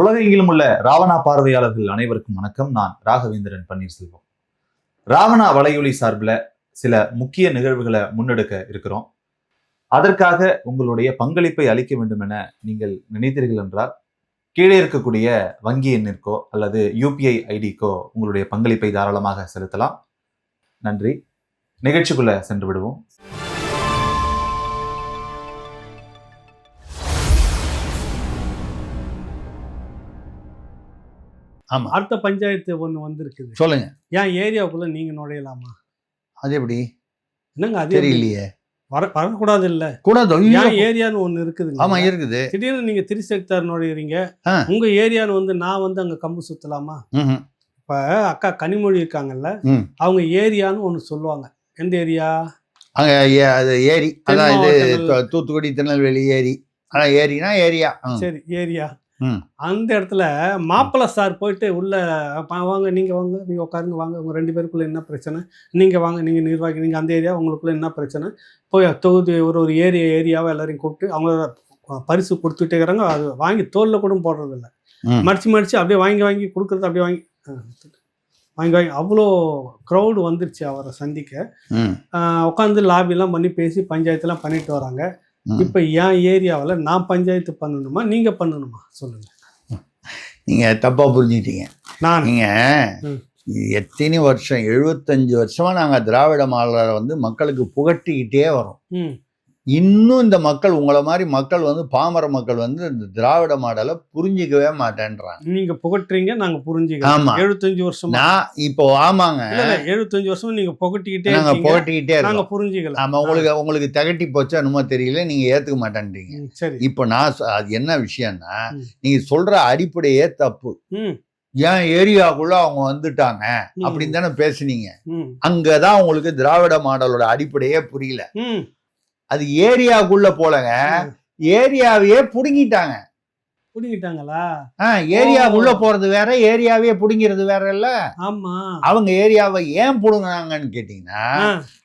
உலகெங்கிலும் உள்ள ராவணா பார்வையாளர்கள் அனைவருக்கும் வணக்கம். நான் ராகவேந்திரன் பன்னீர்செல்வம். ராவணா வலையொலி சார்பில் சில முக்கிய நிகழ்வுகளை முன்னெடுக்க இருக்கிறோம். அதற்காக உங்களுடைய பங்களிப்பை அளிக்க வேண்டும் என நீங்கள் நினைத்தீர்கள் என்றால் கீழே இருக்கக்கூடிய வங்கி எண்ணிற்கோ அல்லது யூபிஐ ஐடிக்கோ உங்களுடைய பங்களிப்பை தாராளமாக செலுத்தலாம். நன்றி. நிகழ்ச்சிக்குள்ள சென்று விடுவோம். ஆமா. அடுத்த பஞ்சாயத்து ஒண்ணு வந்திருக்குது. சொல்லுங்க. ஏன் ஏரியாவுக்குள்ள நீங்க நுழையலாமா? அது எப்படி? என்னங்க அது? தெரியலையே. வர வரக்கூடாது இல்ல கூடாது. ஏன் ஏரியான்னு ஒண்ணு இருக்குதுங்க. ஆமா இருக்குது. திடீர்னு நீங்க திருச்செக்தார் நுழையிறீங்க. உங்க ஏரியான்னு வந்து நான் வந்து அங்க கம்பு சுத்தலாமா. இப்ப அக்கா கனிமொழி இருக்காங்கல்ல. அவங்க ஏரியான்னு ஒண்ணு சொல்லுவாங்க. எந்த ஏரியா? அங்க அது ஏரி. அதான் இது தூத்துக்குடி திருநெல்வேலி ஏரி. அதான் ஏரினா ஏரியா. சரி ஏரியா. அந்த இடத்துல மாப்பிள்ளை சார் போயிட்டு உள்ள "அப்பா, வாங்க நீங்க வாங்க நீங்க உட்காருங்க வாங்க உங்க ரெண்டு பேருக்குள்ள என்ன பிரச்சனை? நீங்க வாங்க நீங்க நிர்வாகி நீங்க அந்த ஏரியா உங்களுக்குள்ள என்ன பிரச்சனை? போய் தொகுதி ஒரு ஒரு ஏரியா ஏரியாவை எல்லாரையும் கூப்பிட்டு அவங்க பரிசு கொடுத்துட்டே இருக்கிறாங்க அது வாங்கி தோல்ல கூட போடுறது இல்ல ம். மடிச்சு மடிச்சு அப்படியே வாங்கி வாங்கி கொடுக்கறது அப்படியே வாங்கி வாங்கி வாங்கி. அவ்வளோ க்ரௌடு வந்துருச்சு அவரை சந்திக்க. உட்காந்து லாபிலாம் பண்ணி பேசி பஞ்சாயத்துலாம் பண்ணிட்டு வராங்க. இப்போ என் ஏரியாவில் நான் பஞ்சாயத்து பண்ணணுமா நீங்க பண்ணணுமா? சொல்லுங்க. நீங்க தப்பா புரிஞ்சுட்டீங்க. நான். நீங்க. எத்தனை வருஷம் எழுபத்தஞ்சு வருஷமா நாங்க திராவிட மாடலை வந்து மக்களுக்கு புகட்டிக்கிட்டே வரோம். இன்னும் இந்த மக்கள் உங்களை மாதிரி மக்கள் வந்து பாமர மக்கள் வந்து இந்த திராவிட மாடலை புரிஞ்சிக்கவே மாட்டேன்றாங்க. நீங்க புகட்டுறீங்க நாங்க புரிஞ்சுக்கிறோம். ஆமா. எழுபத்தஞ்சு வருஷமா? நான் இப்போ ஆமாங்க. எழுபத்தஞ்சு வருஷமா நீங்க புகட்டிக்கிட்டே நாங்க புகட்டிக்கிட்டே நாங்க இருக்கோம் புரிஞ்சுக்கல. ஆமா உங்களுக்கு உங்களுக்கு திகட்டி போச்சா என்னமோ தெரியல நீங்க ஏத்துக்க மாட்டேன்றீங்க. சரி. இப்போ நான் அது என்ன விஷயம்னா. நீங்க சொல்ற அடிப்படையே தப்பு. ஏன் ஏரியாக்குள்ள அவங்க வந்துட்டாங்க. அப்படின்னு தானே பேசுனீங்க. அங்கதான் உங்களுக்கு திராவிட மாடலோட அடிப்படையே புரியல. அது ஏரியாக்குள்ள போலங்க. ஏரியாவையே புடுங்கிட்டாங்க. புடிங்கிட்டாங்களா? ஓ. போறது வேற ஏரியாவே புடுங்கிறது வேற இல்ல ஆமா. அவங்க ஏரியாவை ஏன் புடுங்கினாங்கன்னு கேட்டீங்கன்னா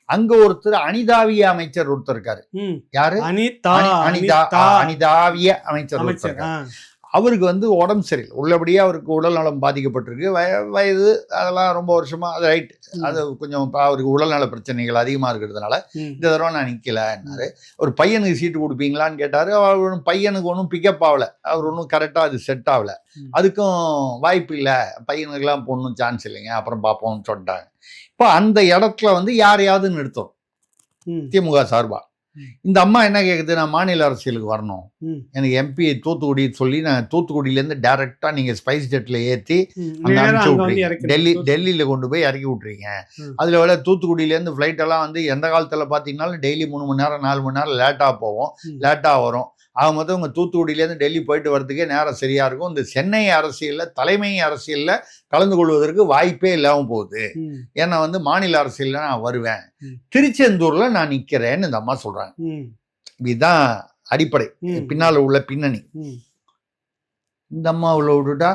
அங்க ஒருத்தர் அனிதாவிய அமைச்சர் ஒருத்தர் இருக்காரு. யாரு? அனிதா அனி- அனிதா அனிதா. அனிதாவிய அமைச்சர் ஒருத்தர் இருக்காரு. அவருக்கு வந்து உடம்பு சரியில்லை. உள்ளபடியே அவருக்கு உடல் நலம் பாதிக்கப்பட்டிருக்கு. வய வயது அதெல்லாம் ரொம்ப வருஷமா அது ரைட். அது கொஞ்சம் இப்ப அவருக்கு உடல்நல பிரச்சனைகள் அதிகமா இருக்கிறதுனால இந்த தடவை நான் நிக்கலன்னாரு. ஒரு பையனுக்கு சீட்டு கொடுப்பீங்களான்னு கேட்டாரு. அவர் ஒண்ணும் பையனுக்கு ஒன்றும் பிக்கப் ஆகல. அவர் ஒன்றும் கரெக்டாக அது செட் ஆகல. அதுக்கும் வாய்ப்பு இல்லை. பையனுக்கெல்லாம் பொண்ணும் சான்ஸ் இல்லைங்க. அப்புறம் பார்ப்போம்னு சொல்லிட்டாங்க. இப்போ அந்த இடத்துல வந்து யாரையாவது நிறுத்தும் திமுக சார்பா? ம். இந்த அம்மா என்ன கேக்குது? நான் மாநில அரசியலுக்கு வரணும். எனக்கு எம்பி தூத்துக்குடி சொல்லி நான் தூத்துக்குடியிலேருந்து டேரெக்டாக நீங்கள் ஸ்பைஸ் ஜெட்டில் ஏற்றி. அங்கே அனுப்பிச்சு விட்றீங்க டெல்லி டெல்லியில் கொண்டு போய் இறக்கி விட்றீங்க. அதில் விட தூத்துக்குடியிலேருந்து ஃப்ளைட் எல்லாம் வந்து எந்த காலத்தில் பார்த்தீங்கன்னாலும் டெய்லி மூணு மணி நேரம் நாலு மணி நேரம் லேட்டாக போவோம். லேட்டாக வரும். ஆக மொத்தம் உங்கள் தூத்துக்குடியிலேருந்து டெல்லி போயிட்டு வரதுக்கே நேரம் சரியாக இருக்கும். இந்த சென்னை அரசியலில் தலைமை அரசியலில் கலந்து கொள்வதற்கு வாய்ப்பே இல்லாமல் போகுது. ஏன்னா வந்து மாநில அரசியலில் நான் வருவேன். திருச்செந்தூரில் நான் நிற்கிறேன்னு இந்த அம்மா சொல்கிறாங்க இதுதான் அடிப்படை. பின்னால் உள்ள பின்னணி. இந்த அம்மா உள்ள விட்டுட்டா.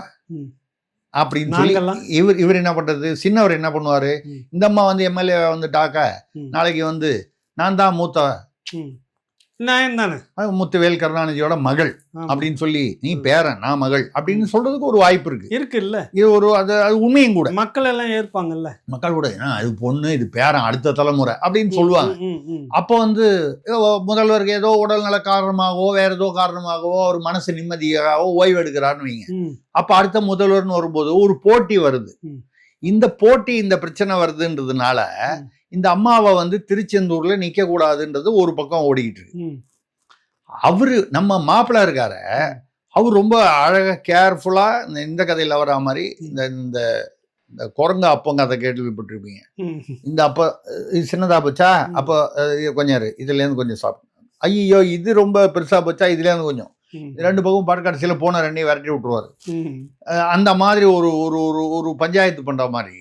அப்படின்னு சொல்லி? இவர் இவர் என்ன பண்றது? சின்னவர் என்ன பண்ணுவாரு. இந்த அம்மா வந்து எம்எல்ஏ வந்துட்டாக்க. நாளைக்கு வந்து நான் தான் மூத்த ம். நான் தானே முத்துவேல் கருணாநிதியோட மகள். அப்படின்னு சொல்லி நீ பேரன் நான் மகள் அப்படின்னு சொல்றதுக்கு ஒரு வாய்ப்பு இருக்கு. இருக்கு இல்ல இது ஒரு அது அது உண்மையும் கூட. மக்கள் எல்லாம் ஏற்பாங்கல்ல. மக்கள் கூட "ஆ, இது பொண்ணு இது பேரன் அடுத்த தலைமுறை அப்படின்னு சொல்லுவாங்க. அப்போ வந்து முதல்வருக்கு ஏதோ உடல்நல காரணமாகவோ வேற ஏதோ காரணமாகவோ ஒரு மனசு நிம்மதியாகவோ ஓய்வு எடுக்கிறாருன்னு வைங்க. அப்ப அடுத்த முதல்வர்னு வரும்போது ஒரு போட்டி வருது. இந்த போட்டி இந்த பிரச்சனை வருதுன்றதுனால. இந்த அம்மாவை வந்து திருச்செந்தூர்ல நிக்க கூடாதுன்றது ஒரு பக்கம் ஓடிக்கிட்டு இருக்கு. அவரு நம்ம மாப்பிள்ளை இருக்காரு அவர் ரொம்ப அழகா கேர்ஃபுல்லா இந்த கதையில வரா மாதிரி இந்த இந்த இந்த குரங்கு அப்பம் கதை கேள்விப்பட்டிருப்பீங்க. இந்த அப்ப இது சின்னதா போச்சா. அப்போ கொஞ்சம் இரு இதுல இருந்து கொஞ்சம் சாப்பிடு. ஐயோ இது ரொம்ப பெருசா போச்சா? இதுல இருந்து கொஞ்சம். ரெண்டு பக்கம் பாட்டு கடைசியில போன ரெண்டையும் விரட்டி விட்டுருவாரு. அந்த மாதிரி ஒரு ஒரு ஒரு ஒரு பஞ்சாயத்து பண்ற மாதிரி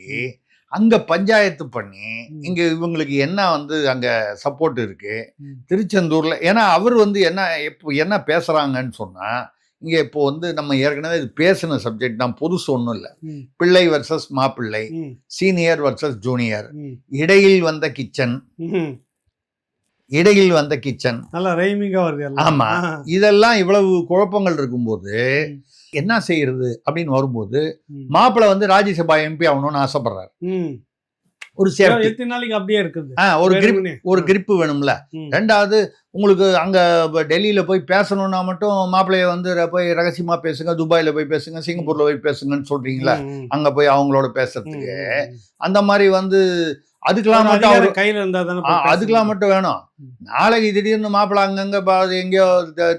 அங்க பஞ்சாயத்து பண்ணி. இங்க இவங்களுக்கு என்ன வந்து அங்க சப்போர்ட் இருக்கு? ம். திருச்செந்தூர்ல ஏன்னா அவர் வந்து என்ன இப்போ என்ன பேசுறாங்கன்னு சொன்னா இங்க இப்போ வந்து நம்ம ஏற்கனவே இது பேசின சப்ஜெக்ட் தான் புதுசு ஒன்றும் இல்லை. பிள்ளை வர்சஸ் மாப்பிள்ளை சீனியர் வர்சஸ் ஜூனியர் இடையில் வந்த கிச்சன் இடையில் வந்த கிச்சன் நல்லா ரைமிங்கா வருது ஆமா. இதெல்லாம் இவ்வளவு குழப்பங்கள் இருக்கும்போது. என்ன செய்யறது அப்படின்னு வரும்போது. மாப்பிள்ளை வந்து ராஜ்யசபா எம்பி ஆகணும்னு ஆசைப்படுறாரு. ஒரு எத்தனை நாளைக்கு அப்படியே இருக்குது ஒரு கிரிப். ஒரு கிரிப்பு வேணும்ல. ரெண்டாவது உங்களுக்கு அங்க டெல்லியில போய் பேசணும்னா மட்டும் மாப்பிள்ளைய வந்து போய் ரகசியமா பேசுங்க துபாயில போய் பேசுங்க சிங்கப்பூர்ல போய் பேசுங்கன்னு சொல்றீங்களா. அங்க போய் அவங்களோட பேசுறதுக்கு. அந்த மாதிரி வந்து அதுக்கெல்லாம் மட்டும் அவரு கையில இருந்தா தானே ஆ, போய் பேச அதுக்கெல்லாம். மட்டும் வேணும். நாளைக்கு திடீர்னு மாப்பிள்ளை அங்கங்க எங்கேயோ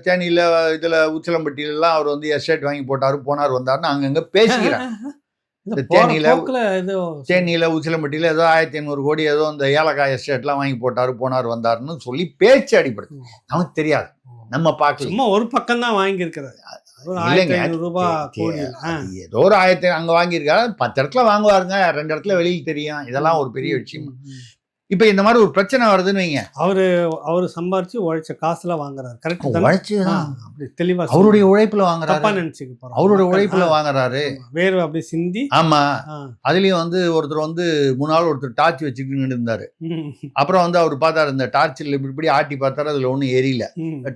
தேனியில இதுல உச்சிலம்பட்டியில எல்லாம் அவர் வந்து எஸ்டேட் வாங்கி போட்டாரு போனார் வந்தாருன்னு அங்கங்க பேசிக்கிறாங்க. இந்த தேனியில- உச்சிலம்பட்டியில ஏதோ ஆயிரத்தி ஐநூறு கோடி ஏதோ இந்த ஏலக்காய் எஸ்டேட்லாம் வாங்கி போட்டாரு போனார் வந்தாருன்னு சொல்லி பேச்சு அடிப்படுது நமக்கு தெரியாது. நம்ம பார்க்கல. சும்மா ஒரு பக்கம் தான் வாங்கி ஏதோ ஒரு ஆயிரத்தி அங்க வாங்கியிருக்காரு பத்து இடத்துல வாங்குவாருங்க. ரெண்டு இடத்துல வெளியில் தெரியும். இதெல்லாம் ஒரு பெரிய விஷயம். இப்ப இந்த மாதிரி ஒரு பிரச்சனை வருதுன்னு வைங்க. அவரு அவரு சம்பாரிச்சு உழைச்ச காசுல வாங்குறாரு. கரெக்ட் உழைச்சு அப்படி தெளிவா அவருடைய. உழைப்புல தப்பா வாங்குறாரு நினைச்சுக்க போறோம். அவருடைய உழைப்புல வாங்குறாரு. வேர்வை அப்படி சிந்தி ஆமா. அதுலயும் வந்து ஒருத்தர் வந்து முன்னாள் ஒருத்தர் டார்ச் வச்சுக்கிட்டு இருந்தாரு அப்புறம் வந்து அவர் பார்த்தாரு இந்த டார்ச்சில் இப்படி இப்படி ஆட்டி பார்த்தாரு அதுல ஒண்ணும் எரியல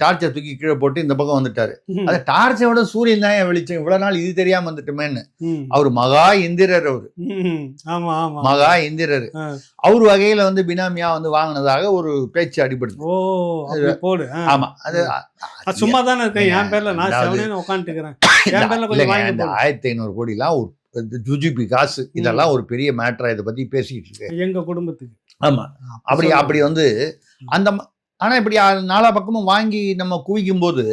டார்ச்சை தூக்கி கீழே போட்டு இந்த பக்கம் வந்துட்டாரு. அது டார்ச்சை விட சூரியன் தான் வெளிச்சம்? இவ்வளவு நாள் இது தெரியாம வந்துட்டுமேன்னு. அவர் மகா இந்திரர் அவர். மகா இந்திரர். அவர் வகையில வந்து பினாமியா வந்து வாங்கினதாக ஒரு பேச்சு அடிபடுது ஓ போடு. ஆமா அது சும்மா தானே இருக்கேன் என் பேர்ல நான் இல்லைங்க, வாங்கி இந்த. ஆயிரத்தி ஐநூறு கோடிலாம் ஒரு ஜுஜிபி காசு இதெல்லாம் ஒரு பெரிய மேட்டரா இதை பத்தி பேசிட்டு இருக்கு எங்க குடும்பத்துக்கு ஆமா அப்படி. அப்படி வந்து அந்த ஆனா இப்படி நாலா பக்கமும் வாங்கி நம்ம குவிக்கும் போது.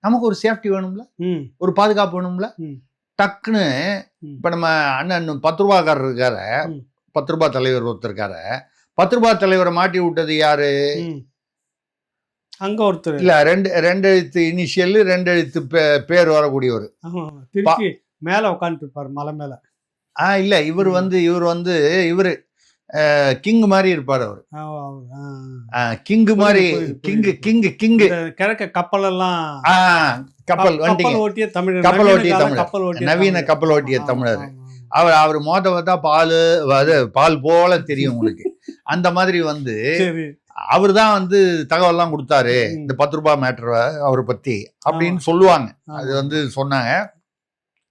நமக்கு ஒரு சேஃப்டி வேணும்ல ஒரு பாதுகாப்பு வேணும்ல. டக்குன்னு. இப்ப நம்ம அண்ணன் பத்து ரூபாக்காரர் இருக்காரு. பத்து ரூபாய் தலைவர் ஒருத்தர் இருக்காரு பத்து ரூபாய் தலைவரை மாட்டி விட்டது யாரு. அங்க ஒருத்தர் இல்ல ரெண்டு ரெண்டு எழுத்து இனிஷியல் ரெண்டு எழுத்து பேர் வரக்கூடியவர் திருப்பி மேல உட்காந்துட்டு இருப்பாரு மலை மேல ஆ இல்ல இவர். வந்து இவர் வந்து இவரு கிங் மாதிரி இருப்பார் அவர். கிங் மாதிரி கிங். கிங் கிங் கிழக்க கப்பல் எல்லாம் கப்பல் கப்பல் வந்துட்டீங்க ஓட்டிய தமிழர் கப்பல் ஓட்டிய ஓட்டிய நவீன. கப்பல் ஓட்டிய தமிழர். அவர் அவர் மோத பார்த்தா பால் அது பால் போல தெரியும் உங்களுக்கு. அந்த மாதிரி வந்து அவர் தான் வந்து தகவல்லாம் கொடுத்தாரு. இந்த பத்து ரூபாய் மேட்டர் அவரை பத்தி அப்படின்னு சொல்லுவாங்க. அது வந்து சொன்னாங்க.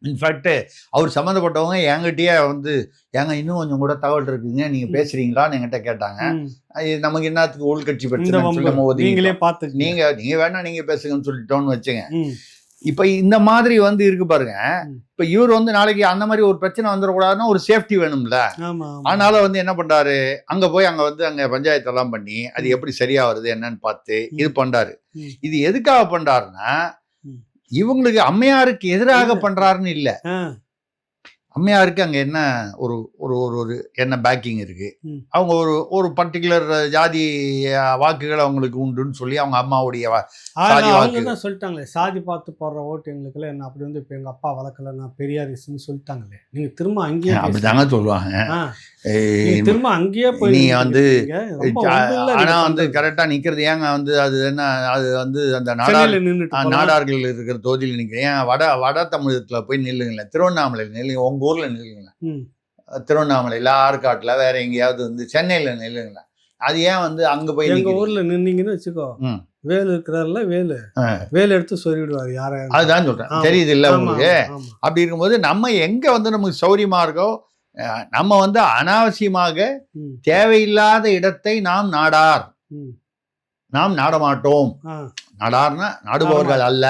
இன்ஃபேக்ட் அவர் சம்மந்தப்பட்டவங்க என்கிட்டயே வந்து ஏங்க இன்னும் கொஞ்சம் கூட தகவல் இருக்குங்க. நீங்க. பேசுறீங்களான்னு என்கிட்ட கேட்டாங்க. நமக்கு என்னத்துக்கு உள்கட்சி பிரச்சனை. நீங்களே பாத்து நீங்க நீங்க வேணா நீங்க பேசுங்கன்னு சொல்லிட்டோம்னு வச்சுங்க இப்ப இந்த மாதிரி வந்து இருக்கு பாருங்க. இப்ப இவர் வந்து நாளைக்கு அந்த மாதிரி ஒரு பிரச்சனை வந்துடக்கூடாதுன்னா ஒரு சேஃப்டி வேணும்ல. அதனால வந்து என்ன பண்றாரு அங்க போய் அங்க வந்து அங்க பஞ்சாயத்து எல்லாம் பண்ணி அது எப்படி சரியா வருது என்னன்னு பார்த்து இது பண்றாரு. இது எதுக்காக பண்றாருன்னா. இவங்களுக்கு அம்மையாருக்கு எதிராக. பண்றாருன்னு இல்ல அம்மையாருக்கு அங்க என்ன ஒரு ஒரு ஒரு ஒரு என்ன பேக்கிங் இருக்கு. அவங்க ஒரு ஒரு பர்டிகுலர் ஜாதி வாக்குகள் அவங்களுக்கு உண்டுன்னு சொல்லி அவங்க அம்மாவுடைய. தான் சொல்லிட்டாங்களே சாதி பார்த்து போடுற ஓட்டு எங்களுக்குலாம் என்ன அப்படி வந்து இப்ப எங்க அப்பா வளர்க்கல நான் பெரியாரிஸ்ன்னு சொல்லிட்டாங்களே நீங்க திரும்ப அங்கேயே. அப்படிதாங்க சொல்லுவாங்க திரும்ப அங்கேயே போய் நீ. வந்து ஆனா வந்து. கரெக்டா நிக்கிறது ஏங்க வந்து அது என்ன அது வந்து அந்த நாடார். நாடார்கள் இருக்கிற தொகுதியில் நிற்கிறேன் ஏன் வட வட தமிழகத்துல போய் நில்லுங்களேன் திருவண்ணாமலையில் நில்லுங்க உங்க ஊர்ல நில்லுங்களேன் ம். திருவண்ணாமலையில ஆற்காட்டுல வேற எங்கேயாவது வந்து சென்னையில நில்லுங்களேன் அது ஏன் வந்து அங்க போய் எங்க? ஊர்ல நின்னீங்கன்னு வச்சுக்கோ. வேலு இருக்கிறார்ல வேலு. வேலு எடுத்து சொல்லிவிடுவாரு யார அதுதான் சொல்றேன். தெரியுது இல்ல உங்களுக்கு. அப்படி இருக்கும்போது நம்ம எங்க வந்து நமக்கு சௌரியமா இருக்கோ நம்ம வந்து அனாவசியமாக தேவையில்லாத இடத்தை நாம் நாடார். நாம் நாடமாட்டோம் நாடார்னா நாடுபவர்கள் அல்ல.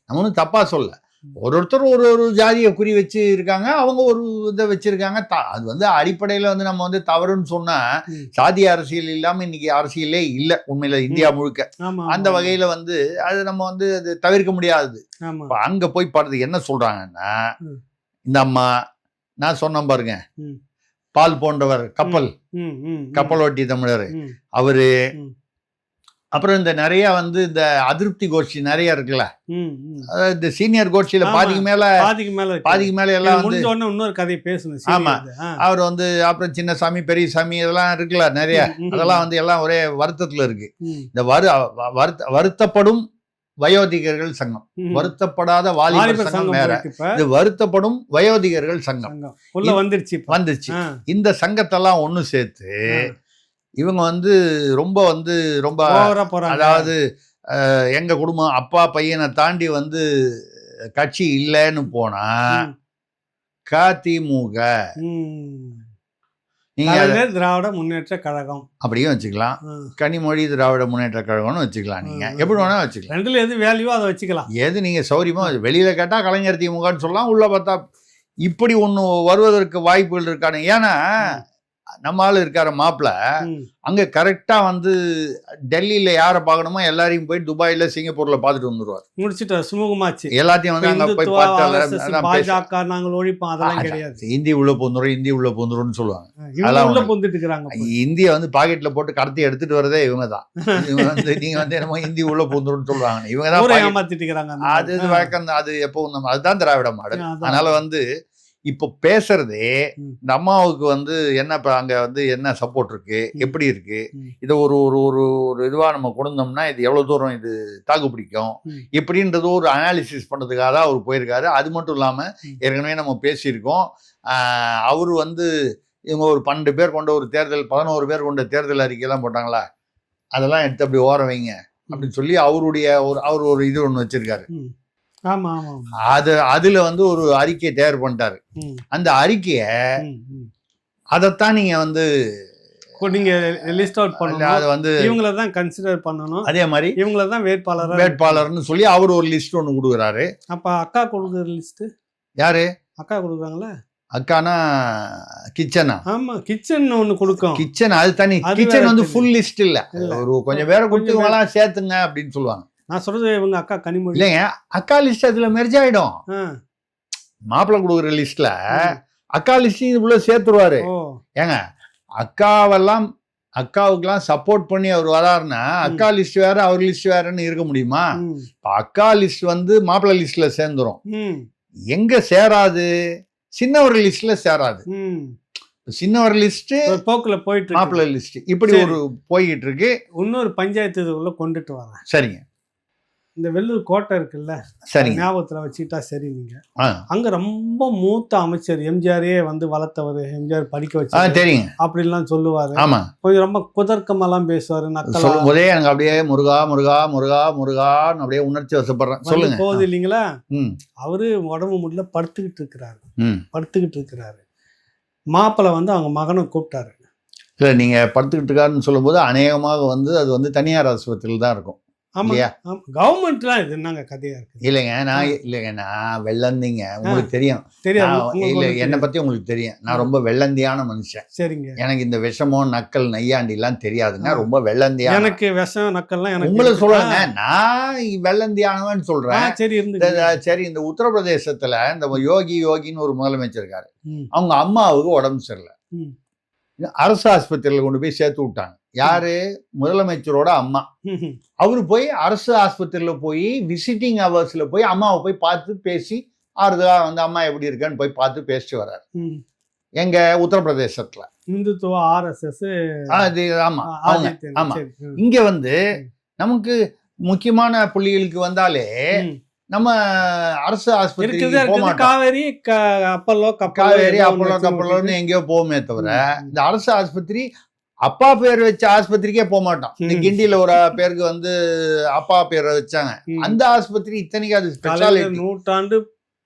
நம்ம ஒன்றும் தப்பா சொல்ல ஒரு ஒருத்தர் ஒரு ஒரு ஜாதியை குறி வச்சு இருக்காங்க அவங்க ஒரு இதை வச்சிருக்காங்க த- அது வந்து அடிப்படையில வந்து நம்ம வந்து தவறுன்னு சொன்னா ம். சாதி அரசியல் இல்லாம இன்னைக்கு அரசியலே இல்ல உண்மையில இந்தியா முழுக்க அந்த. வகையில வந்து அது நம்ம வந்து அது தவிர்க்க முடியாது. இப்ப அங்க போய் பாடுறது என்ன சொல்றாங்கன்னா ம். இந்த அம்மா நான் சொன்னேன் பாருங்க. பால் போன்றவர் கப்பல் ம், ம், ம். கப்பல் ஓட்டி தமிழர் அவரு. அப்புறம் இந்த நிறைய வந்து இந்த அதிருப்தி கோஷ்டி நிறைய இருக்குல்ல. இந்த சீனியர் கோஷ்டியில. பாதிக்கு மேல பாதிக்கு மேல. பாதிக்கு மேல எல்லாம் வந்து இன்னொரு கதையை பேசணும் ஆமா. அவர் வந்து அப்புறம் சின்னசாமி பெரியசாமி இதெல்லாம் இருக்குல்ல நிறைய. அதெல்லாம் வந்து எல்லாம் ஒரே வருத்தத்துல இருக்கு. இந்த வரு வருத்த வருத்தப்படும் வயோதிகர்கள் சங்கம். வருத்தப்படாத வாலிபர் சங்கம் வேற. இது வருத்தப்படும் வயோதிகர்கள் சங்கம். வந்துருச்சு ஆ, இந்த சங்கத்தெல்லாம் ஒண்ணு சேர்த்து. இவங்க வந்து ரொம்ப வந்து ரொம்ப அதாவது அஹ், எங்க குடும்பம் அப்பா பையனை தாண்டி வந்து கட்சி இல்லைன்னு போனா. கதிமுக. நீங்க திராவிட முன்னேற்ற கழகம் அப்படியும் வச்சுக்கலாம். கனிமொழி திராவிட முன்னேற்ற கழகம்னு வச்சுக்கலாம் நீங்க. எப்படி வேணா வச்சுக்கலாம் ரெண்டுல எது வேல்யூவோ அதை வச்சுக்கலாம் எது நீங்க சௌரியமா வெளியில கேட்டா கலைஞர் திமுகன்னு சொல்லலாம் உள்ள பார்த்தா இப்படி ஒண்ணு வருவதற்கு வாய்ப்புகள் இருக்கானு ஏன்னா நம்ம ஆளு இருக்கார மாப்பிள்ள. அங்க கரெக்டா வந்து டெல்லியில யாரை பார்க்கணுமோ எல்லாரையும் போய் துபாயில சிங்கப்பூர்ல பார்த்துட்டு வந்துருவார். முடிச்சிட்டு சுமூகமாச்சு. எல்லாத்தையும் வந்து அங்க போய் இந்துத்துவா, பார்த்து RSS, அதான் பேச- பாஜக நாங்கள் ஒழிப்போம் அதெல்லாம். கிடையாது. இந்தி உள்ள போந்துரும் இந்தி உள்ள போந்துரும்னு சொல்லுவாங்க. அதெல்லாம் உள்ள. பொந்துட்டு இருக்கிறாங்க இந்திய வந்து பாக்கெட்ல போட்டு கடத்தி எடுத்துட்டு வரதே இவங்க தான். இவங்க வந்து நீங்க வந்து என்னமோ இந்தி உள்ள போந்துரும்னு சொல்லுவாங்க. இவங்க தான் ஏமாத்திட்டு இருக்கிறாங்க அது வழக்கம். அது எப்பவும் நம்ம அதுதான் திராவிட மாடல். அதான். அதனால வந்து இப்போ பேசுறதே. இந்த அம்மாவுக்கு வந்து என்ன இப்ப அங்க வந்து என்ன சப்போர்ட் இருக்கு. எப்படி இருக்கு. இதை ஒரு ஒரு ஒரு ஒரு இதுவா நம்ம கொடுத்தோம்னா இது எவ்வளவு தூரம் இது தாக்கு பிடிக்கும். இப்படின்றது ஒரு அனாலிசிஸ் பண்றதுக்காக தான் அவர் போயிருக்காரு அது மட்டும் இல்லாம ம். ஏற்கனவே நம்ம பேசியிருக்கோம் அவர் வந்து இவங்க ஒரு பன்னெண்டு பேர் கொண்ட ஒரு தேர்தல் பதினோரு பேர் கொண்ட தேர்தல் அறிக்கையெல்லாம் போட்டாங்களா அதெல்லாம் எடுத்து அப்படி ஓர வைங்க அப்படின்னு சொல்லி அவருடைய ஒரு அவர் ஒரு இது ஒன்று வச்சிருக்காரு. அது அதுல வந்து ஒரு அறிக்கையை தயார் பண்ணிட்டாரு. அந்த அறிக்கையை. அதைத்தான் நீங்க வந்து நீங்க லிஸ்ட் அவுட் பண்ணணும். அதை வந்து இவங்கள தான் கன்சிடர் பண்ணணும். அதே மாதிரி இவங்கள தான் வேட்பாளரா வேட்பாளர்னு சொல்லி அவர் ஒரு லிஸ்ட் ஒன்று கொடுக்குறாரு. அப்ப அக்கா கொடுக்குற லிஸ்ட் யாரு? அக்கா கொடுக்குறாங்களா? அக்கானா கிச்சனா? ஆமா கிச்சன் ஒண்ணு கொடுக்கும். கிச்சன் அது தனி கிச்சன் வந்து. ஃபுல் லிஸ்ட் இல்ல. ஒரு கொஞ்சம் பேரை கொஞ்சம் கொடுத்து இவங்கெல்லாம் சேர்த்துங்க அப்படின்னு சொல்லுவாங்க. நான் சொல்றது இவங்க அக்கா கனிமொழி இல்லைங்க அக்கா லிஸ்ட் அதுல மெர்ஜ் ஆயிடும். மாப்பிள்ளை கொடுக்குற லிஸ்ட்ல. அக்கா லிஸ்ட் இதுக்குள்ள சேர்த்துருவாரு ஏங்க அக்காவெல்லாம் அக்காவுக்கெல்லாம் சப்போர்ட் பண்ணி அவர் வராருன்னா அக்கா லிஸ்ட் வேற அவர் லிஸ்ட் வேறன்னு இருக்க முடியுமா. இப்ப அக்கா லிஸ்ட் வந்து மாப்பிள்ளை லிஸ்ட்ல சேர்ந்துரும். எங்க சேராது சின்னவர் லிஸ்ட்ல சேராது ம். சின்னவர் லிஸ்ட் போக்குல போயிட்டு. மாப்பிள்ளை லிஸ்ட் இப்படி. ஒரு போய்கிட்டு இருக்கு இன்னொரு பஞ்சாயத்து இதுக்குள்ள கொண்டுட்டு வரேன் சரிங்க இந்த வெள்ளூர் கோட்டை இருக்குல்ல சரிங்க ஞாபகத்துல வச்சுக்கிட்டா சரி நீங்க. ஆ. அங்க ரொம்ப மூத்த அமைச்சர் எம்ஜிஆரே வந்து வளர்த்தவர் எம்ஜிஆர் படிக்க வச்சு தெரியுங்க அப்படிலாம் சொல்லுவாரு. ஆமா. கொஞ்சம் ரொம்ப குதர்க்கமெல்லாம் பேசுவாரு நக்கலா. சொல்லும் போதே எனக்கு அப்படியே முருகா முருகா முருகா முருகான்னு அப்படியே உணர்ச்சி வசப்படுறேன். சொல்லுங்க. போகுது இல்லைங்களா? ம். அவரு உடம்பு முடியல படுத்துக்கிட்டு இருக்கிறாரு. படுத்துக்கிட்டு இருக்கிறாரு. மாப்பிள்ளை வந்து அவங்க மகனை கூப்பிட்டாரு. இல்லை நீங்க படுத்துக்கிட்டு இருக்காருன்னு சொல்லும்போது அநேகமாக வந்து அது வந்து தனியார் ஆஸ்பத்திரியில் தான் இருக்கும். இல்லையா? கவர்மெண்ட்லாம் இது என்னங்க கதையா இருக்கு இல்லைங்க நான் இல்லைங்க நான் வெள்ளந்திங்க. உங்களுக்கு தெரியும். உங்களுக்கு இல்ல என்னை. பத்தி உங்களுக்கு தெரியும். நான் ரொம்ப வெள்ளந்தியான மனுஷன். சரிங்க. எனக்கு இந்த விஷமோ நக்கல் நையாண்டி எல்லாம் தெரியாதுங்க. ரொம்ப வெள்ளந்தியான. எனக்கு விஷம் நக்கல்லாம் எனக்கு உங்களை இருக்கு. சொல்லுங்க நான் வெள்ளந்தியானவன் சொல்றேன். சரி சரி இந்த உத்தரப்பிரதேசத்துல இந்த யோகி யோகின்னு ஒரு முதலமைச்சர் இருக்காரு. அவங்க அம்மாவுக்கு உடம்பு சரியில்லை. அரசு ஆஸ்பத்திரியில கொண்டு போய் சேர்த்து விட்டாங்க. யாரு முதலமைச்சரோட அம்மா. அவரு போய் அரசு ஆஸ்பத்திரியில போய் விசிட்டிங் ஹவர்ஸ்ல போய் அம்மாவை போய் பார்த்து பேசி ஆறுதலா வந்து அம்மா எப்படி இருக்கான்னு போய் பார்த்து பேசிட்டு வர்றாரு. எங்க உத்தரப்பிரதேசத்துல இந்துத்துவ ஆர்எஸ்எஸ் அது ஆமா ஆமா. இங்க வந்து நமக்கு முக்கியமான புள்ளிகளுக்கு வந்தாலே நம்ம அரசு மாட்டோம் காவேரி அப்பல்லோ காவேரி வச்சு கப்பலோன்னு எங்கேயோ போவோமே தவிர. இந்த அரசு ஆஸ்பத்திரி அப்பா பேர் வச்ச ஆஸ்பத்திரிக்கே போக மாட்டோம் இந்த. கிண்டியில ஒரு பேருக்கு வந்து அப்பா பேரை வச்சாங்க. அந்த ஆஸ்பத்திரி இத்தனைக்கு அது ஸ்பெஷாலிட்டி நூற்றாண்டு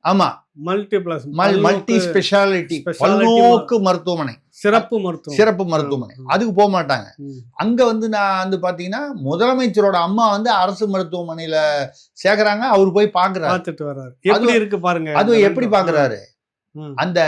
ஆமா மல்டி பிளஸ் மல்டி ஸ்பெஷாலிட்டி பல்நோக்கு மருத்துவமனை சிறப்பு மருத்துவம் சிறப்பு மருத்துவமனை. அதுக்கு போக மாட்டாங்க. அங்க வந்து நான் வந்து பாத்தீங்கன்னா முதலமைச்சரோட அம்மா வந்து அரசு மருத்துவமனையில சேர்க்கறாங்க அவர் போய் பாக்குறாரு பார்த்துட்டு வர்றாரு எப்படி அது- இருக்கு பாருங்க இந்த எப்படி. பாக்குறாரு. அந்த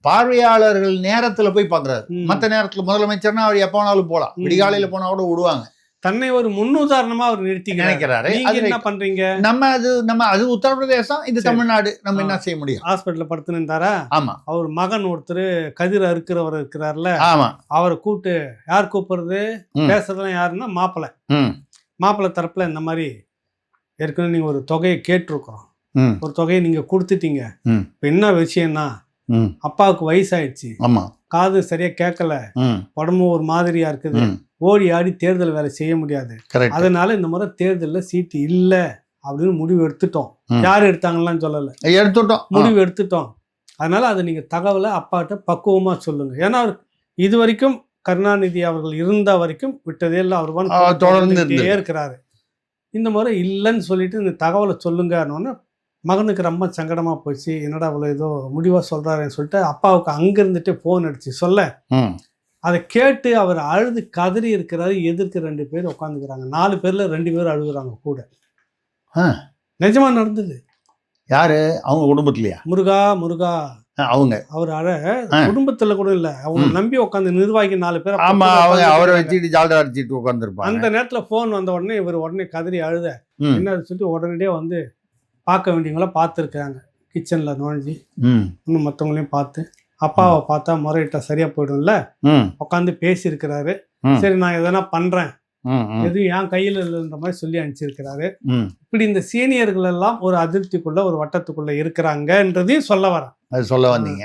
பார்வையாளர்கள் நேரத்துல போய் பாக்குறாரு. மத்த நேரத்துல முதலமைச்சர்னா அவர் எப்ப வேணாலும் போலாம். விடிகாலையில போனா கூட விடுவாங்க. தன்னை ஒரு முன்னுதாரணமா அவர் நிறுத்திக்கிறார். நினைக்கிறாரு. என்ன பண்றீங்க? நம்ம அது நம்ம அது உத்தரப்பிரதேசம் இது. தமிழ்நாடு. நம்ம என்ன. செய்ய முடியும்? ஹாஸ்பிட்டல்ல படுத்து நின்றாரா ஆமா. அவர் மகன் ஒருத்தர் கதிர் அறுக்கிறவர் இருக்கிறார்ல. ஆமா. அவரை கூப்பிட்டு யார் கூப்பிடுறது. பேசுறதுலாம் யாருன்னா மாப்பிள்ளை மாப்பிள்ளை தரப்புல இந்த மாதிரி ஏற்கனவே நீங்க ஒரு தொகையை கேட்டிருக்கிறோம். ஒரு தொகையை நீங்க கொடுத்துட்டீங்க. இப்போ என்ன விஷயம்னா அப்பாவுக்கு வயசாயிடுச்சு. ஆமா. காது சரியா கேட்கல உடம்பு ஒரு மாதிரியா இருக்குது. ஓடி ஆடி தேர்தல் வேலை செய்ய முடியாது. அதனால இந்த முறை தேர்தல்ல சீட்டு இல்ல அப்படின்னு முடிவு எடுத்துட்டோம். யார் எடுத்தாங்கலாம் சொல்லல. எடுத்துட்டோம். முடிவு எடுத்துட்டோம். அதனால அதை நீங்க தகவலை அப்பாட்ட பக்குவமா சொல்லுங்க. ஏன்னா இது வரைக்கும் கருணாநிதி அவர்கள் இருந்த வரைக்கும் விட்டதே இல்லை. அவர் தொடர்ந்து. இருக்கிறாரு. இந்த முறை இல்லைன்னு சொல்லிட்டு இந்த தகவலை சொல்லுங்கன்னு மகனுக்கு ரொம்ப சங்கடமா போச்சு. என்னடா அவ்வளோ ஏதோ முடிவா சொல்றாருன்னு சொல்லிட்டு அப்பாவுக்கு அங்க இருந்துட்டு போன் அடிச்சு சொல்ல. அதை கேட்டு அவர் அழுது கதறி இருக்கிறாரு. எதிர்க்க ரெண்டு பேர் உட்காந்துக்கிறாங்க. நாலு பேர்ல ரெண்டு பேர் அழுகுறாங்க கூட. நிஜமா நடந்தது. யாரு? அவங்க குடும்பத்திலயா? முருகா முருகா. அவங்க. அவர் அழ. குடும்பத்துல கூட இல்ல. அவங்க. நம்பி உட்காந்து நிர்வாகி நாலு பேர் ஆமா அவங்க அவரை. வச்சுட்டு ஜால்டா அடிச்சிட்டு உட்காந்துருப்பாங்க. அந்த நேரத்துல போன் வந்த உடனே இவர் உடனே கதறி அழுத. என்ன சொல்லிட்டு உடனடியே வந்து பார்க்க வேண்டியவங்கள பார்த்துருக்காங்க கிச்சன்ல நுழைஞ்சி இன்னும் மற்றவங்களையும் பார்த்து அப்பாவை பார்த்தா முறையிட்ட சரியா போயிடும்ல? உட்காந்து பேசியிருக்கிறாரு. சரி நான் எதனா பண்றேன். எதுவும் என் கையில் இல்லைன்ற மாதிரி சொல்லி அனுப்பிச்சிருக்கிறாரு. இப்படி இந்த சீனியர்கள் எல்லாம் ஒரு அதிருப்திக்குள்ள ஒரு வட்டத்துக்குள்ள இருக்கிறாங்கன்றதையும் சொல்ல வரேன் சொல்ல வந்தீங்க.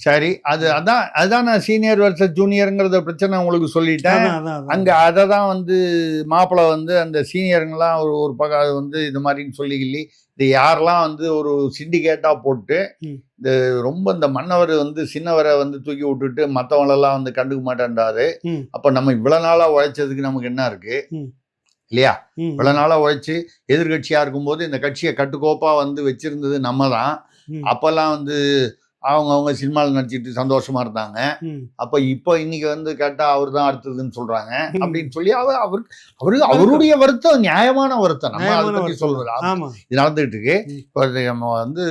சரி அது அதான் அதுதான் நான் சீனியர் வர்சஸ் ஜூனியருங்கிறத பிரச்சனை உங்களுக்கு சொல்லிட்டேன். அதான், அதான், அதான். அங்க அதை தான் வந்து மாப்பிள்ளை வந்து அந்த சீனியருங்கெல்லாம் ஒரு ஒரு பக்கம் அது வந்து இது மாதிரின்னு சொல்லி கிள்ளி இது யாரெல்லாம் வந்து ஒரு சிண்டிகேட்டா போட்டு. இந்த ரொம்ப இந்த மன்னவர் வந்து சின்னவரை வந்து தூக்கி விட்டுட்டு மற்றவங்களெல்லாம் வந்து கண்டுக்க மாட்டேன்றாரு. அப்ப நம்ம இவ்வளவு நாளா உழைச்சதுக்கு நமக்கு என்ன இருக்கு. இல்லையா? ம், இவ்வளவு நாளா உழைச்சு எதிர்கட்சியா இருக்கும்போது இந்த கட்சியை கட்டுக்கோப்பா வந்து வச்சிருந்தது நம்ம தான். அப்பெல்லாம் வந்து அவங்க அவங்க சினிமாவில் நடிச்சிட்டு சந்தோஷமா இருந்தாங்க. அப்ப இப்போ இன்னைக்கு வந்து கேட்டா அவர் தான் அடுத்ததுன்னு சொல்றாங்க. அப்படின்னு சொல்லி அவர் அவருக்கு அவருக்கு அவருடைய வருத்தம் நியாயமான வருத்தம் நம்ம அதை. சொல்றது ஆமா இது நடந்துகிட்டு இருக்கு. இப்போ நம்ம வந்து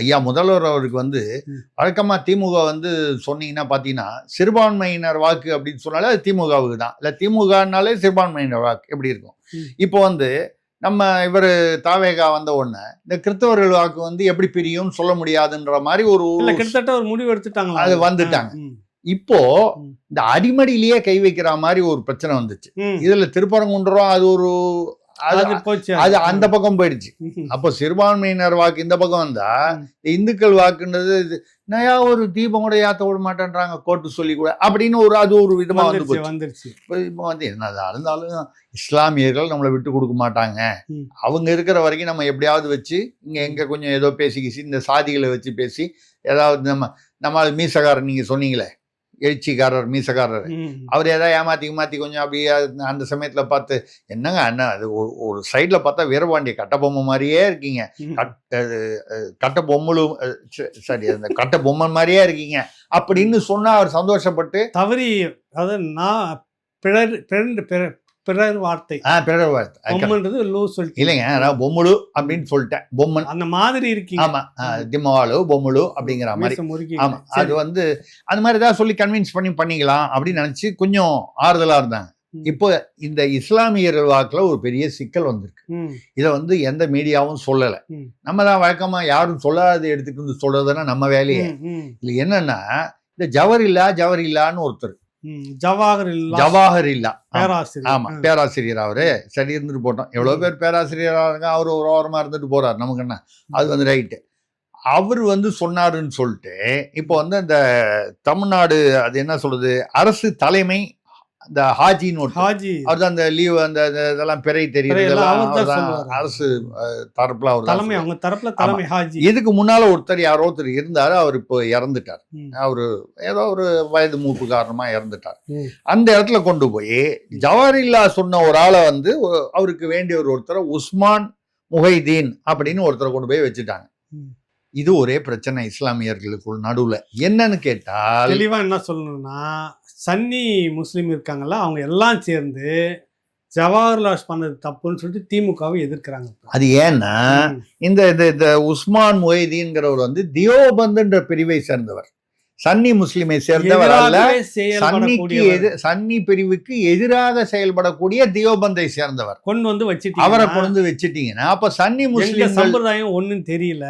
ஐயா முதல்வர் அவருக்கு வந்து ம். வழக்கமா திமுக வந்து சொன்னீங்கன்னா பாத்தீங்கன்னா சிறுபான்மையினர் வாக்கு அப்படின்னு சொன்னாலே அது திமுகவுக்கு தான் இல்ல திமுகனாலே சிறுபான்மையினர் வாக்கு எப்படி இருக்கும். இப்போ வந்து நம்ம இவர் தாவேகா வந்த உடனே இந்த கிறிஸ்தவர்கள் வாக்கு வந்து எப்படி பிரியும்னு சொல்ல முடியாதுன்ற மாதிரி ஒரு கிட்டத்தட்ட ஒரு முடிவு எடுத்துட்டாங்களா அது வந்துட்டாங்க. இப்போ. இந்த அடிமடியிலேயே கை வைக்கிற மாதிரி ஒரு பிரச்சனை வந்துச்சு. இதுல திருப்பரங்குன்றம் அது ஒரு அது போச்சு அது அந்த பக்கம் போயிடுச்சு. அப்போ சிறுபான்மையினர் வாக்கு இந்த பக்கம் வந்தா. இந்துக்கள் வாக்குன்றது நயா ஒரு தீபம் கூட ஏத்த விட மாட்டேன்றாங்க கோர்ட்டு சொல்லி கூட அப்படின்னு ஒரு அது ஒரு விதமா வந்து வந்துருச்சு இப்போ வந்து என்னதா இருந்தாலும் இஸ்லாமியர்கள் நம்மளை விட்டு கொடுக்க மாட்டாங்க. அவங்க இருக்கிற வரைக்கும் நம்ம எப்படியாவது வச்சு இங்க எங்க கொஞ்சம் ஏதோ பேசி இந்த சாதிகளை வச்சு பேசி ஏதாவது நம்ம நம்ம ஆளு மீசக்காரர் நீங்க சொன்னீங்களே எழுச்சிக்காரர் மீசக்காரர். அவர் ஏதாவது ஏமாத்தி மாத்தி கொஞ்சம் அப்படியே அந்த சமயத்துல பார்த்து என்னங்க அண்ணா அது ஒரு ஒரு சைடுல பார்த்தா வீரபாண்டிய கட்டபொம்மை மாதிரியே இருக்கீங்க. கட்ட பொம்மலு அஹ், ச- சரி அந்த கட்ட பொம்மை மாதிரியே இருக்கீங்க அப்படின்னு சொன்னா அவர் சந்தோஷப்பட்டு தவறி அதாவது நான் பிறர் பிறர் பிறர் பிறர் வார்த்தை. ஆ பிறர் வார்த்தை. பொம்மன்றது லூ சொல்லிட்டு. இல்லைங்க நான் பொம்முலு அப்படின்னு சொல்லிட்டேன். பொம்மன். அந்த மாதிரி இருக்கீங்க. ஆமா ஆ, திம்மவாலு பொம்முலு அப்படிங்கிற மாதிரி. ஆமா அது வந்து அந்த மாதிரி ஏதாவது சொல்லி கன்வின்ஸ் பண்ணி பண்ணிக்கலாம் அப்படின்னு நினைச்சு கொஞ்சம் ஆறுதலா இருந்தாங்க. இப்போ இந்த இஸ்லாமியர்கள் வாக்குல ஒரு பெரிய சிக்கல் வந்திருக்கு. இதை வந்து எந்த மீடியாவும் சொல்லலை. நம்ம தான் வழக்கமா யாரும் சொல்லாத எடுத்துட்டு வந்து சொல்றதுன்னா நம்ம வேலையே. இது என்னன்னா இந்த ஜவஹர்லா ஜவஹர்லான்னு ஒருத்தர் ம். ஜவாஹர் இல்லா ஜவாஹர் இல்லா பேராசிரியர். ஆமா. பேராசிரியர் அவரு. சரி இருந்துட்டு போட்டோம். எவ்வளவு பேர் பேராசிரியரா இருக்காங்க அவரு ஒரு ஓரமா இருந்துட்டு போறாரு. நமக்கு என்ன? அது வந்து ரைட்டு. அவர் வந்து சொன்னாருன்னு சொல்லிட்டு இப்போ வந்து அந்த தமிழ்நாடு அது என்ன சொல்றது? அரசு தலைமை அந்த ஹாஜின்னு ஒரு ஹாஜி. அவர் தான் அந்த லீவ் அந்த இதெல்லாம் பிறை தெரியுது இதெல்லாம். அரசு தரப்புல அவர் தலைமை அவங்க தரப்புல தலைமை ஹாஜி. இதுக்கு முன்னால ஒருத்தர் யாரோ ஒருத்தர் இருந்தாரு அவர் இப்போ இறந்துட்டார். அவரு ஏதோ ஒரு வயது மூப்பு காரணமா இறந்துட்டார். அந்த இடத்துல கொண்டு போய் ஜவஹர்லா சொன்ன ஒரு ஆளை வந்து அவருக்கு வேண்டிய ஒரு ஒருத்தரை உஸ்மான் முஹைதீன் அப்படின்னு ஒருத்தரை கொண்டு போய் வச்சுட்டாங்க. இது ஒரே பிரச்சனை இஸ்லாமியர்களுக்குள் நடுவுல. என்னன்னு கேட்டால் தெளிவா என்ன சொல்லணும்னா சன்னி முஸ்லீம் இருக்காங்கல்ல அவங்க எல்லாம் சேர்ந்து ஜவஹர்லால் பண்ணது தப்புன்னு சொல்லிட்டு திமுகவை எதிர்க்கிறாங்க. அது ஏன்னா. இந்த இந்த இந்த உஸ்மான் முஹைதீன்கிறவர் வந்து தியோபந்துன்ற பிரிவை சேர்ந்தவர் சன்னி முஸ்லிமை சேர்ந்தவர் அல்ல சன்னிக்கு. எது சன்னி பிரிவுக்கு எதிராக செயல்படக்கூடிய தியோபந்தை சேர்ந்தவர் கொண்டு வந்து அவரை வச்சுட்டீங்க கொண்டு வச்சிட்டீங்கன்னா அப்ப சன்னி முஸ்லிம்கள் சம்பிரதாயம் ஒண்ணும் தெரியல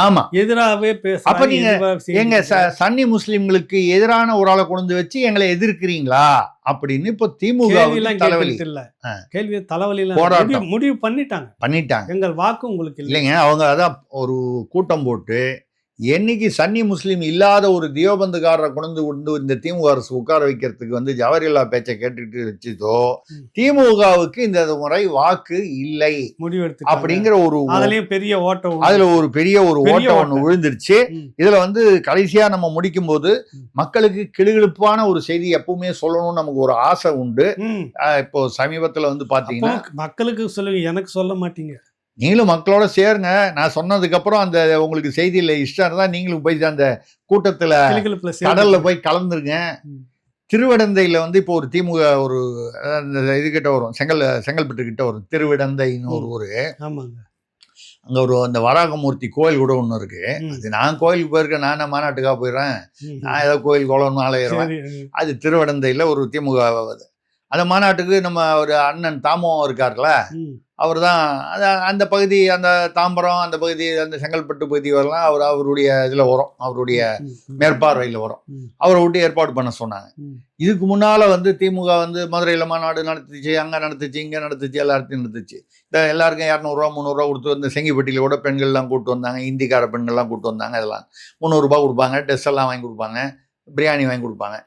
ஆமா. எதிராகவே பேசுறாங்க, அப்ப நீங்க. எங்க சன்னி முஸ்லிம்களுக்கு எதிரான ஒரு ஆளை கொண்டு வச்சு எங்களை எதிர்க்கிறீங்களா? அப்படின்னு இப்ப திமுக தலைவலி. இல்ல. கேள்வி தலைவலி எல்லாம் போராட்டம். முடிவு- பண்ணிட்டாங்க. பண்ணிட்டாங்க. எங்கள் வாக்கு உங்களுக்கு இல்லை. இல்லைங்க அவங்க அதான் ஒரு கூட்டம் போட்டு என்னைக்கு சன்னி முஸ்லீம் இல்லாத ஒரு தியோபந்துக்காரரை கொண்டு வந்து இந்த திமுக அரசு உட்கார வைக்கிறதுக்கு வந்து ஜவஹர்லால் பேச்சை கேட்டுட்டு வச்சுதோ. திமுகவுக்கு இந்த முறை வாக்கு இல்லை முடிவெடுத்து அப்படிங்கிற ஒரு பெரிய ஓட்டம். அதுல ஒரு பெரிய ஒரு ஓட்டம் ஒண்ணு ஓட்டம். விழுந்துருச்சு. இதுல வந்து கடைசியா நம்ம முடிக்கும் போது. மக்களுக்கு கிளுகிழுப்பான ஒரு செய்தி எப்பவுமே சொல்லணும்னு நமக்கு ஒரு ஆசை உண்டு இப்போ சமீபத்துல வந்து பாத்தீங்கன்னா மக்களுக்கு சொல்லுங்க எனக்கு சொல்ல மாட்டீங்க நீங்களும் மக்களோட சேருங்க நான் சொன்னதுக்கு அப்புறம் அந்த உங்களுக்கு செய்தியில இஷ்டம் இருந்தா நீங்களும் போய் அந்த கூட்டத்துல கடல்ல போய் கலந்துருங்க. திருவிடந்தையில வந்து இப்போ ஒரு திமுக ஒரு அந்த இது கிட்ட வரும் செங்கல் செங்கல்பட்டு கிட்ட வரும் திருவிடந்தைன்னு ஒரு ஊரு ஆமாங்க அங்க ஒரு அந்த வராகமூர்த்தி கோயில் கூட ஒண்ணு இருக்கு. அது நான் கோயிலுக்கு போயிருக்கேன் நான் மாநாட்டுக்காக போயிடுறேன். நான் ஏதோ கோயில் குளம்னு ஆலையிடுவேன் சரி அது திருவிடந்தையில ஒரு திமுக. அந்த மாநாட்டுக்கு நம்ம ஒரு அண்ணன் தாமோ இருக்கார்ல. அவர் தான் அந்த பகுதி அந்த தாம்பரம் அந்த பகுதி அந்த செங்கல்பட்டு பகுதி வரலாம் அவர் அவருடைய இதில் வரும் அவருடைய. மேற்பார்வையில் வரும். அவரை விட்டு ஏற்பாடு பண்ண சொன்னாங்க. இதுக்கு முன்னால வந்து திமுக வந்து மதுரையில் மாநாடு நடத்துச்சு அங்கே நடத்துச்சு இங்கே நடத்துச்சு எல்லாத்தையும் நடத்துச்சு இந்த எல்லாருக்கும் இரநூறுவா முந்நூறுரூவா கொடுத்து இந்த செங்கிப்பட்டியில் கூட பெண்கள்லாம் கூட்டு வந்தாங்க இந்திக்கார பெண்கள்லாம் கூட்டு வந்தாங்க இதெல்லாம் முந்நூறுரூபா கொடுப்பாங்க ட்ரெஸ் எல்லாம் வாங்கி கொடுப்பாங்க பிரியாணி வாங்கி கொடுப்பாங்க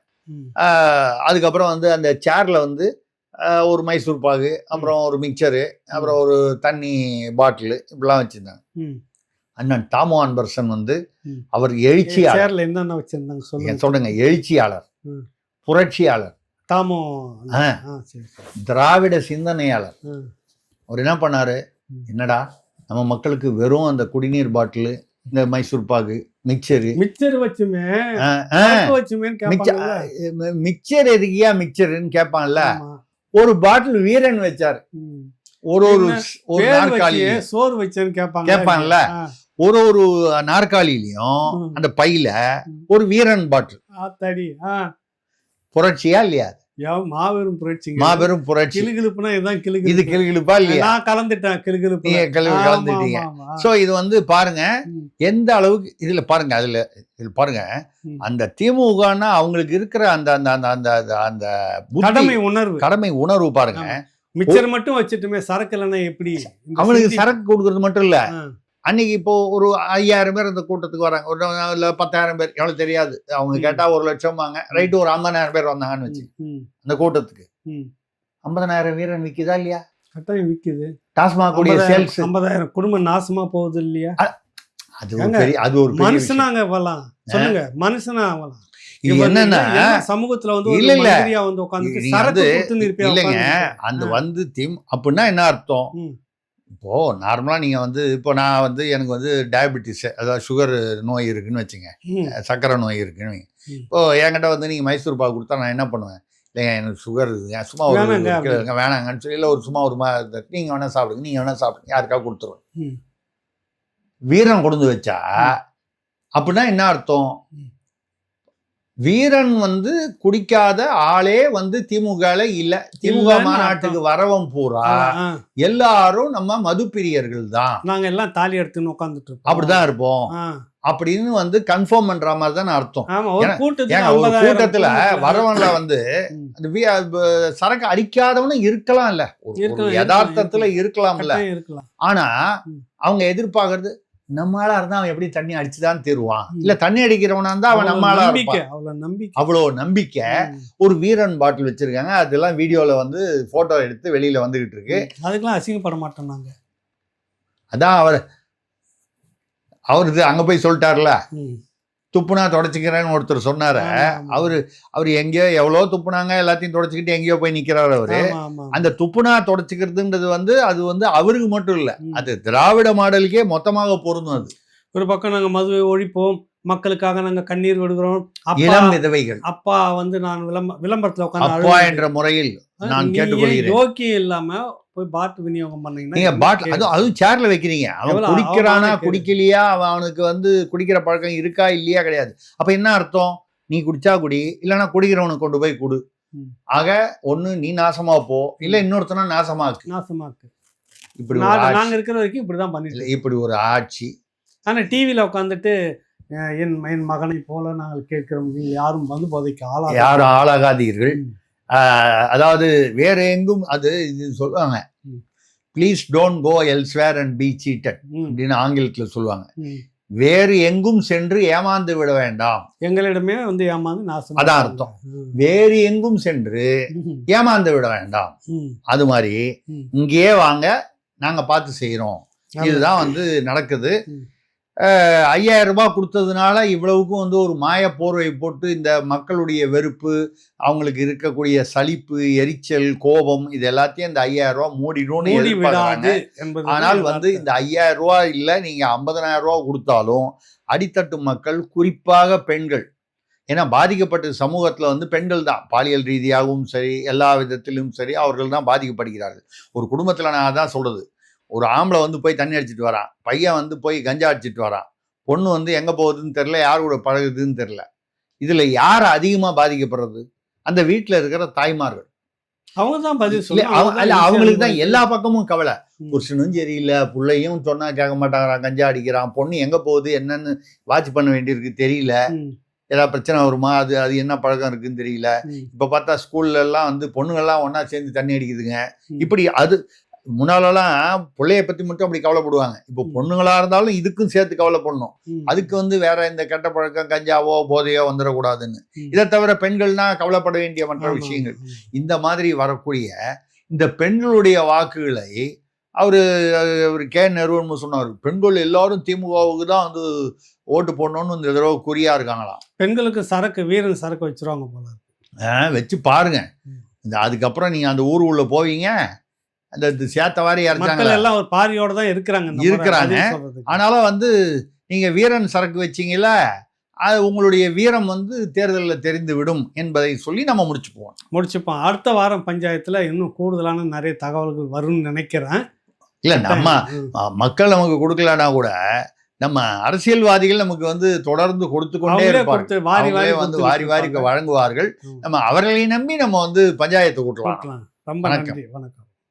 அதுக்கப்புறம் வந்து அந்த சேர்ல வந்து ஒரு மைசூர் பாகு அப்புறம் ஒரு மிக்சரு அப்புறம் ஒரு தண்ணி பாட்டிலு இப்படிலாம் வச்சிருந்தாங்க. அண்ணன் தாமோ அன்பரசன் வந்து. அவர் எழுச்சியாளர் என்னென்ன வச்சிருந்தாங்க சொல்லுங்க சொல்லுங்க எழுச்சியாளர். புரட்சியாளர் தாமோ திராவிட சிந்தனையாளர். அவர் என்ன பண்ணாரு. என்னடா நம்ம மக்களுக்கு வெறும் அந்த குடிநீர் பாட்டிலு இந்த மைசூர் பாகு மிக்சரு மிச்சர் வச்சுமே மிக்சர்? மிக்சர் எதுக்கியா மிக்சர்னு கேட்பான்ல. ஒரு பாட்டில் வீரன் வச்சார். ஒரு ஒரு? ஒரு நாற்காலி வச்சு சோறு வச்சேன்னு கேட்பாங்க கேட்பான்ல? ஒரு ஒரு நாற்காலியிலையும். அந்த பையில. ஒரு வீரன் பாட்டில் புரட்சியா இல்லையா மாபெரும் புரட்சிங்க. மாபெரும் புரட்சி. கிளுகிழுப்புனா இதுதான் இது கிளுகிழுப்பு இல்லையா? நான் கலந்துட்டேன் கிளுகிழுப்பு நீங்க கிளு- கலந்துட்டீங்க. சோ இது வந்து பாருங்க. எந்த அளவுக்கு இதுல பாருங்க அதுல இதுல பாருங்க. அந்த திமுகன்னா அவங்களுக்கு இருக்கிற அந்த அந்த அந்த அந்த அந்த- கடமை உணர்வு. கடமை உணர்வு பாருங்க. மிச்சர் மட்டும் வச்சுட்டுமே சரக்கு இல்லைன்னா எப்படி? சிந்தி- சரக்கு கொடுக்கறது மட்டும் இல்ல. அன்னைக்கு இப்போ ஒரு ஐயாயிரம் பேர் அந்த கூட்டத்துக்கு வராங்க. ஒரு இல்ல பத்தாயிரம் பேர். எவ்வளவு தெரியாது. அவங்க. கேட்டா ஒரு லட்சம் வாங்க. ரைட்டு ஒரு ஐம்பதாயிரம் பேர் வந்தாங்கன்னு வச்சு அந்த கூட்டத்துக்கு. ஐம்பதனாயிரம் வீரன் விக்குதா இல்லையா? கட்டாயம் விக்குது. டாஸ்மாக் உடைய ஐம்பதாயிரம் சேல்ஸ் ஐம்பதாயிரம் குடும்பம் நாசமா போகுது இல்லையா? அது பெரிய அது ஒரு. மனுஷனாங்க வரலாம் சொல்லுங்க மனுஷனா இவன் என்னன்னா என்ன சமூகத்துல வந்து இல்ல, இல்ல. வந்து நிற்பியா இல்லைங்க. அந்த வந்து திம் அப்படின்னா என்ன அர்த்தம்? ம். இப்போ நார்மலா நீங்க வந்து இப்போ நான் வந்து எனக்கு வந்து டயபெட்டிஸ் அதாவது சுகர் நோய் இருக்குன்னு வச்சுங்க சர்க்கரை நோய் இருக்குன்னு வைங்க. ம். இப்போ என்கிட்ட வந்து நீங்க மைசூர் பாக்கு கொடுத்தா நான் என்ன பண்ணுவேன் இல்லைங்க எனக்கு சுகர் இருக்குங்க சும்மா ஒரு வேணாங்கன்னு சொல்லி இல்லை ஒரு சும்மா ஒரு மா நீங்க வேணா சாப்பிடுங்க நீங்க வேணா சாப்பிடுங்க யாருக்கா கொடுத்துருவேன். வீரன் கொண்டு வச்சா அப்படின்னா என்ன அர்த்தம். வீரன் வந்து குடிக்காத ஆளே வந்து திமுகல இல்ல. திமுக மாநாட்டுக்கு வரவன் பூரா எல்லாரும் நம்ம மதுப்பிரியர்கள் தான். நாங்க எல்லாம் தாலி எடுத்துன்னு உட்கார்ந்துட்டு இருப்போம். அப்படிதான் இருப்போம். அப்படின்னு வந்து கன்ஃபார்ம் பண்ற மாதிரி தான் அர்த்தம் ஒரு கூட்டத்துல ஏங்க ஒரு 50,000 கூட்டத்துல கூட்டத்துல- வரவன்ல வந்து சரக்கு அடிக்காதவனும் இருக்கலாம் இல்ல யதார்த்தத்துல இருக்கலாம்ல. ஆனா. அவங்க எதிர்பார்க்கறது நம்மளால இருந்தா அவன் எப்படி தண்ணி அடிச்சுதான் தருவான். இல்ல தண்ணி அடிக்கிறவனா இருந்தா அவன் நம்மளால நம்பிக்கை அவ்வளவு நம்பிக்கை. ஒரு வீரன் பாட்டில் வச்சிருக்காங்க. அதெல்லாம் வீடியோல வந்து போட்டோ எடுத்து வெளியில வந்துகிட்டு இருக்கு. அதுக்கெல்லாம் அசிங்கப்பட மாட்டோம் நாங்க. அதான் அவர் அவர் அங்க போய் சொல்லிட்டார்ல. துப்புனா தொடச்சிக்கிறேன்னு ஒருத்தர் சொன்னாரு. அவரு அவர் எங்கேயோ எவ்வளோ துப்புனாங்க எல்லாத்தையும் தொடச்சிக்கிட்டு எங்கேயோ போய் நிக்கிறாரு அவரு. அந்த துப்புனா தொடச்சிக்கிறதுன்றது வந்து அது வந்து அவருக்கு மட்டும் இல்ல. அது திராவிட மாடலுக்கே மொத்தமாக பொருந்தும் அது ஒரு பக்கம் நாங்க மதுவை ஒழிப்போம் மக்களுக்காக நாங்க கண்ணீர் விடுகிறோம் அப்பா இளம் விதவைகள் அப்பா வந்து நான் விளம்ப விளம்பரத்துல அப்பா உட்காந்து என்ற முறையில் நான் கேட்டுக்கொள்கிறேன். யோக்கியம் இல்லாம போய் பாட்டு விநியோகம் பண்ணீங்கன்னா நீங்க பாட்டில் கேடு? அதுவும் அதுவும் சேர்ல வைக்கிறீங்க. அவன் குடிக்கிறானா. குடிக்கலையா அவன் அவனுக்கு வந்து குடிக்கிற பழக்கம் இருக்கா இல்லையா கிடையாது. அப்ப என்ன அர்த்தம்? நீ குடிச்சா குடி இல்லைன்னா குடிக்கிறவனுக்கு கொண்டு போய் குடு. ஆக ஒண்ணு நீ நாசமா போ. இல்ல இன்னொருத்தனா நாசமாக்கு. நாசமாக்கு. இப்படி நாங்க இருக்கிற வரைக்கும் இப்படிதான் பண்ணிட்டு. இப்படி ஒரு ஆட்சி. ஆனா டிவில உட்காந்துட்டு என் என் மகனை போல நாங்கள் கேட்கிறோம். நீங்கள் யாரும் வந்து போதைக்கு ஆளா யாரும் ஆளாகாதீர்கள். அதாவது வேற எங்கும் அது இது சொல்லுவாங்க. Please don't go elsewhere and be seated அப்படின்னு ஆங்கிலத்துல சொல்லுவாங்க. வேறு எங்கும் சென்று ஏமாந்து விட வேண்டாம். எங்களிடமே வந்து ஏமாந்து நாசம் அதான் அர்த்தம். வேறு எங்கும் சென்று ஏமாந்து விட வேண்டாம். அது மாதிரி. இங்கேயே வாங்க நாங்க பார்த்து செய்யறோம் ஆமா. இதுதான் வந்து நடக்குது. ஐயாயிரம் ரூபாய் கொடுத்ததுனால இவ்வளவுக்கும் வந்து ஒரு மாய போர்வை போட்டு இந்த மக்களுடைய வெறுப்பு அவங்களுக்கு இருக்கக்கூடிய சலிப்பு எரிச்சல் கோபம் இது எல்லாத்தையும் இந்த ஐயாயிரம் ரூபாய் மூடிடும்னு மூடி எதிர்பார்க்கறாங்க. விடாது என்பது ஆனால் வந்து இந்த ஐயாயிரம் ரூபாய் இல்லை நீங்க ஐம்பதனாயிரம் ரூபாய் கொடுத்தாலும் அடித்தட்டு மக்கள் குறிப்பாக பெண்கள். ஏன்னா பாதிக்கப்பட்ட சமூகத்துல வந்து பெண்கள் தான். பாலியல் ரீதியாகவும் சரி எல்லா விதத்திலும் சரி அவர்கள் தான் பாதிக்கப்படுகிறார்கள். ஒரு குடும்பத்துல நான் அதான் சொல்றது. ஒரு ஆம்பளை வந்து போய் தண்ணி அடிச்சிட்டு வரான் பையன் வந்து போய் கஞ்சா அடிச்சிட்டு வரான் பொண்ணு வந்து எங்க போகுதுன்னு தெரியல யார் கூட பழகுதுன்னு தெரியல. இதுல யார் அதிகமா பாதிக்கப்படுறது? அந்த வீட்டுல இருக்கிற தாய்மார்கள். அவங்க தான் பதில் தான் அவங்களுக்கு தான் எல்லா பக்கமும் கவலை. புருஷனும் சரியில்லை பிள்ளையும் சொன்னா கேட்க மாட்டாங்கிறான் கஞ்சா அடிக்கிறான் பொண்ணு எங்க போகுது என்னன்னு வாட்ச் பண்ண வேண்டியிருக்கு தெரியல. ஏதாவது பிரச்சனை வருமா அது அது என்ன பழக்கம் இருக்குன்னு தெரியல. இப்ப பார்த்தா ஸ்கூல்ல எல்லாம் வந்து பொண்ணுங்கெல்லாம் ஒண்ணா சேர்ந்து தண்ணி அடிக்குதுங்க. இப்படி அது முன்னாலெல்லாம் பிள்ளைய பத்தி மட்டும் அப்படி கவலைப்படுவாங்க இப்போ ம். பொண்ணுங்களா இருந்தாலும் இதுக்கும் சேர்த்து கவலைப்படணும். அதுக்கு வந்து வேற இந்த கெட்ட பழக்கம் கஞ்சாவோ போதையோ வந்துடக்கூடாதுன்னு. இதை தவிர பெண்கள்னா கவலைப்பட வேண்டிய மற்ற விஷயங்கள். இந்த மாதிரி வரக்கூடிய இந்த பெண்களுடைய வாக்குகளை அவரு அவர் கே நெருவன் சொன்னார் பெண்கள் எல்லாரும் திமுகவுக்கு தான் வந்து ஓட்டு போடணும்னு இந்த தடவை குறியா இருக்காங்களாம் பெண்களுக்கு சரக்கு வீரன் சரக்கு வச்சிருவாங்க போல வச்சு பாருங்க. இந்த அதுக்கப்புறம் நீங்க அந்த ஊர் உள்ள போவீங்க அந்த இது சேத்த வாரி மக்கள் இறச்சாங்க எல்லாம் ஒரு பாரியோட தான் இருக்கிறாங்க. இருக்கிறாங்க. ஆனாலும் வந்து நீங்க வீரன் சரக்கு வச்சீங்கல்ல அது உங்களுடைய வீரம் வந்து தேர்தலில் தெரிந்து விடும் என்பதை சொல்லி நம்ம முடிச்சு போவோம் முடிச்சுப்போம் அடுத்த வாரம் பஞ்சாயத்துல இன்னும் கூடுதலான நிறைய தகவல்கள் வரும்னு நினைக்கிறேன் இல்ல நம்ம மக்கள் நமக்கு கொடுக்கலனா கூட நம்ம அரசியல்வாதிகள் நமக்கு வந்து தொடர்ந்து கொடுத்து கொண்டே கொடுத்து வாரி வந்து வாரி வாரி இருப்பாங்க. வழங்குவார்கள். நம்ம அவர்களை நம்பி நம்ம வந்து பஞ்சாயத்து கூட்டலாம். ரொம்ப. நன்றி வணக்கம்